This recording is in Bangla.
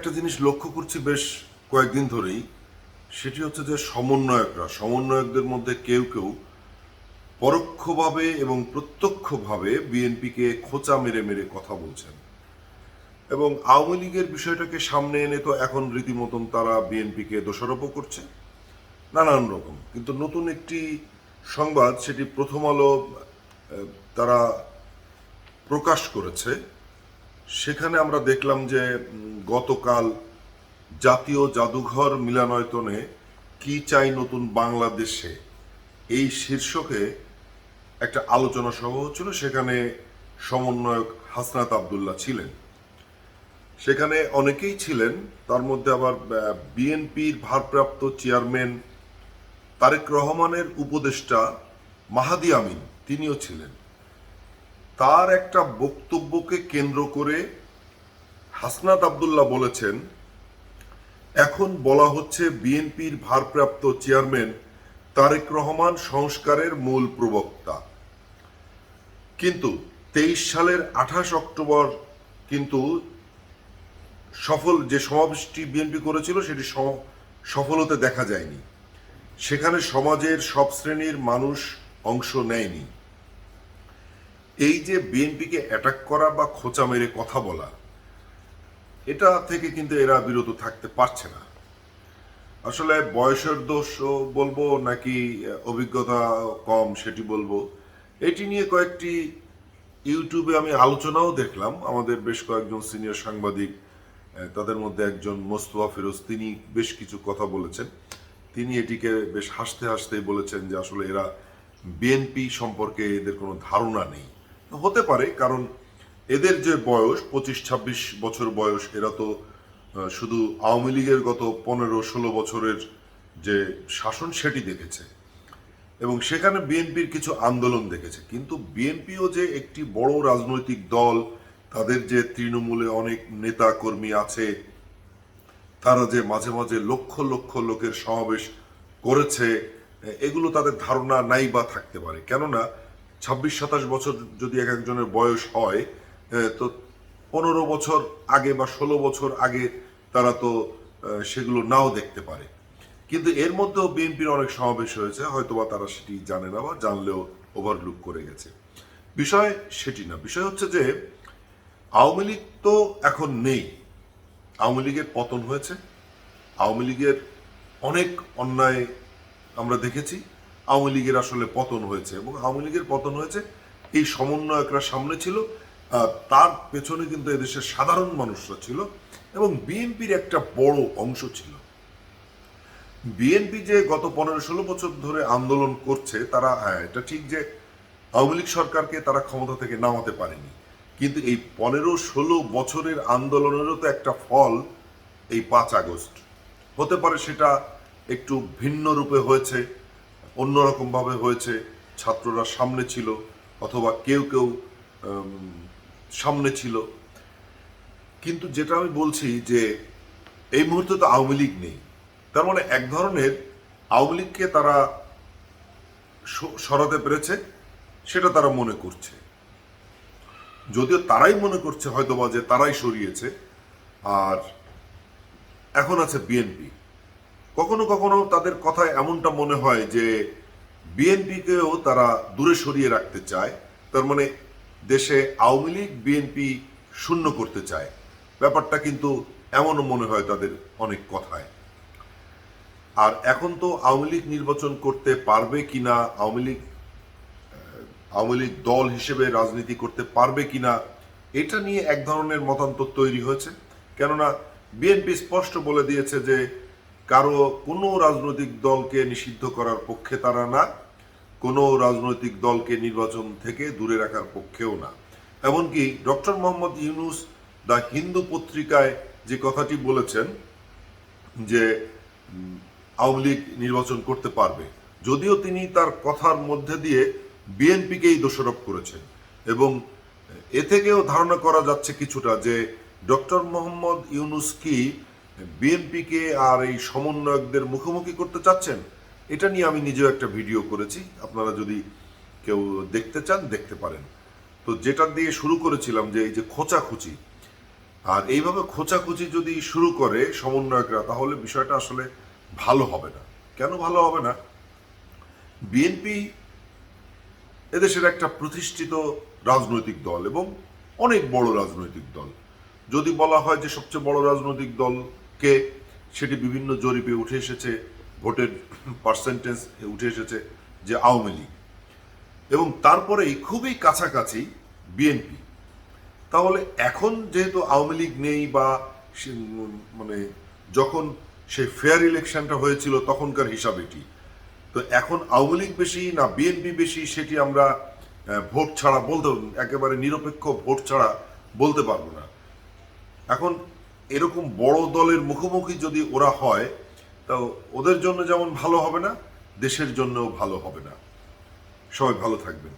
একটা জিনিস লক্ষ্য করছি বেশ কয়েকদিন ধরেই, সেটি হচ্ছে যে সমন্বয়করা, সমন্বয়কদের মধ্যে কেউ কেউ পরোক্ষভাবে এবং প্রত্যক্ষভাবে বিএনপিকে খোঁচা মেরে মেরে কথা বলছেন। এবং আওয়ামী লীগের বিষয়টাকে সামনে এনে তো এখন রীতিমতন তারা বিএনপিকে দোষারোপও করছে, নানান রকম। কিন্তু নতুন একটি সংবাদ, সেটি প্রথম আলো তারা প্রকাশ করেছে সেখানে আমরা দেখলাম যে গতকাল জাতীয় জাদুঘর মিলানয়তনে কি চাই নতুন বাংলাদেশে? এই শীর্ষকে একটা আলোচনা সভা হচ্ছিল, সেখানে সমন্বয়ক হাসনাত আবদুল্লাহ ছিলেন। সেখানে অনেকেই ছিলেন, তার মধ্যে আবার বিএনপির ভারপ্রাপ্ত চেয়ারম্যান তারেক রহমানের উপদেষ্টা মাহাদি আমিন, তিনিও ছিলেন। তার একটা বক্তব্যকে কেন্দ্র করে হাসনাত আবদুল্লাহ বলেছেন, এখন বলা হচ্ছে বিএনপির ভারপ্রাপ্ত চেয়ারম্যান তারেক রহমান সংস্কারের মূল প্রবক্তা। কিন্তু তেইশ সালের আঠাশ অক্টোবর কিন্তু সফল যে সমাবেশটি বিএনপি করেছিল সেটি সফল হতে দেখা যায়নি। সেখানে সমাজের সব শ্রেণির মানুষ অংশ নেয়নি। এই যে বিএনপিকে অ্যাটাক করা বা খোঁচা মেরে কথা বলা, এটা থেকে কিন্তু এরা বিরত থাকতে পারছে না। আসলে বয়সের দোষ বলব নাকি অভিজ্ঞতা কম সেটি বলব। এটি নিয়ে কয়েকটি ইউটিউবে আমি আলোচনাও দেখলাম। আমাদের বেশ কয়েকজন সিনিয়র সাংবাদিক তাদের মধ্যে একজন মোস্তফা ফিরোজ, তিনি বেশ কিছু কথা বলেছেন। তিনি এটিকে বেশ হাসতে হাসতে বলেছেন যে আসলে এরা বিএনপি সম্পর্কে এদের কোনো ধারণা নেই। হতে পারে, কারণ এদের যে বয়স, পঁচিশ, ছাব্বিশ বছর বয়স, এরা তো শুধু আওয়ামী লীগের গত পনেরো, ষোলো বছরের যে শাসন সেটি দেখেছে। এবং সেখানে বিএনপির কিছু আন্দোলন দেখেছে। কিন্তু বিএনপিও যে একটি বড় রাজনৈতিক দল, তাদের যে তৃণমূলে অনেক নেতা কর্মী আছে, তারা যে মাঝে মাঝে লক্ষ লক্ষ লোকের সমাবেশ করেছে, এগুলো তাদের ধারণা নাই বা থাকতে পারে। কেননা ছাব্বিশ, সাতাশ বছর যদি এক একজনের বয়স হয় তো পনেরো বছর আগে বা ষোলো বছর আগে তারা তো সেগুলো নাও দেখতে পারে। কিন্তু এর মধ্যেও বিএনপির অনেক সমাবেশ হয়েছে, হয়তোবা তারা সেটি জানে না বা জানলেও ওভারলুক করে গেছে। বিষয় সেটি না। বিষয় হচ্ছে যে, আওয়ামী লীগ তো এখন নেই। আওয়ামী লীগের পতন হয়েছে। আওয়ামী লীগের অনেক অন্যায় আমরা দেখেছি। আওয়ামী লীগের আসলে পতন হয়েছে এবং আওয়ামী লীগের পতন হয়েছে, এই সমন্বয়করা সামনে ছিল তার পেছনে কিন্তু এদেশের সাধারণ মানুষরা ছিল এবং বিএনপির একটা বড় অংশ ছিল। বিএনপি যে গত পনেরো ষোলো বছর ধরে আন্দোলন করছে, তারা হ্যাঁ এটা ঠিক যে আওয়ামী লীগ সরকারকে তারা ক্ষমতা থেকে নামাতে পারেনি। কিন্তু এই পনেরো ষোলো বছরের আন্দোলনেরও তো একটা ফল এই পাঁচ আগস্ট। হতে পারে সেটা একটু ভিন্ন রূপে হয়েছে অন্যরকমভাবে হয়েছে, ছাত্ররা সামনে ছিল অথবা কেউ কেউ সামনে ছিল। কিন্তু যেটা আমি বলছি যে এই মুহূর্তে তো আওয়ামী লীগ নেই। তার মানে এক ধরনের আওয়ামী লীগকে তারা সরাতে পেরেছে, সেটা তারা মনে করছে। যদিও তারাই মনে করছে হয়তোবা যে তারাই সরিয়েছে, আর এখন আছে বিএনপি। কখনো কখনো তাদের কথায় এমনটা মনে হয় যে বিএনপিকেও তারা দূরে সরিয়ে রাখতে চায়। তার মানে দেশে আওয়ামী লীগ বিএনপি শূন্য করতে চায়। ব্যাপারটা কিন্তু এমনও মনে হয় তাদের অনেক কথায়। আর এখন তো আওয়ামী লীগ নির্বাচন করতে পারবে কিনা, আওয়ামী লীগ আওয়ামী লীগ দল হিসেবে রাজনীতি করতে পারবে কিনা, এটা নিয়ে এক ধরনের মতান্তর তৈরি হয়েছে। কেননা বিএনপি স্পষ্ট বলে দিয়েছে যে কারও কোনো রাজনৈতিক দলকে নিষিদ্ধ করার পক্ষে তারা না, কোনো রাজনৈতিক দলকে নির্বাচন থেকে দূরে রাখার পক্ষেও না। এমনকি ডক্টর মোহাম্মদ ইউনুস দ্য হিন্দু পত্রিকায় যে কথাটি বলেছেন যে আওয়ামী লীগ নির্বাচন করতে পারবে, যদিও তিনি তার কথার মধ্যে দিয়ে বিএনপিকেই দোষারোপ করেছেন। এবং এ থেকেও ধারণা করা যাচ্ছে কিছুটা যে, ডক্টর মোহাম্মদ ইউনুস কি বিএনপিকে আর এই সমন্বয়কদের মুখোমুখি করতে চাচ্ছেন, এটা নিয়ে আমি নিজেও একটা ভিডিও করেছি। আপনারা যদি কেউ দেখতে চান, দেখতে পারেন। তো যেটা দিয়ে শুরু করেছিলাম যে এই যে খোঁচাখুচি, আর এইভাবে খোঁচাখুচি যদি শুরু করে সমন্বয়করা, তাহলে বিষয়টা আসলে ভালো হবে না। কেন ভালো হবে না? বিএনপি এদেশের একটা প্রতিষ্ঠিত রাজনৈতিক দল এবং অনেক বড় রাজনৈতিক দল। যদি বলা হয় যে সবচেয়ে বড় রাজনৈতিক দলকে সেটি বিভিন্ন জরিপে উঠে এসেছে, ভোটের পার্সেন্টেজ উঠে এসেছে যে আওয়ামী লীগ। এবং তারপরেই খুবই কাছাকাছি বিএনপি। তাহলে এখন যেহেতু আওয়ামী লীগ নেই বা মানে যখন সেই ফেয়ার ইলেকশনটা হয়েছিল তখনকার হিসাব এটি। তো এখন আওয়ামী লীগ বেশি না বিএনপি বেশি সেটি আমরা ভোট ছাড়া বলতে, একেবারে নিরপেক্ষ ভোট ছাড়া বলতে পারব না। এখন এরকম বড় দলের মুখোমুখি যদি ওরা হয়, তো ওদের জন্য যেমন ভালো হবে না, দেশের জন্যও ভালো হবে না। সবাই ভালো থাকবেন।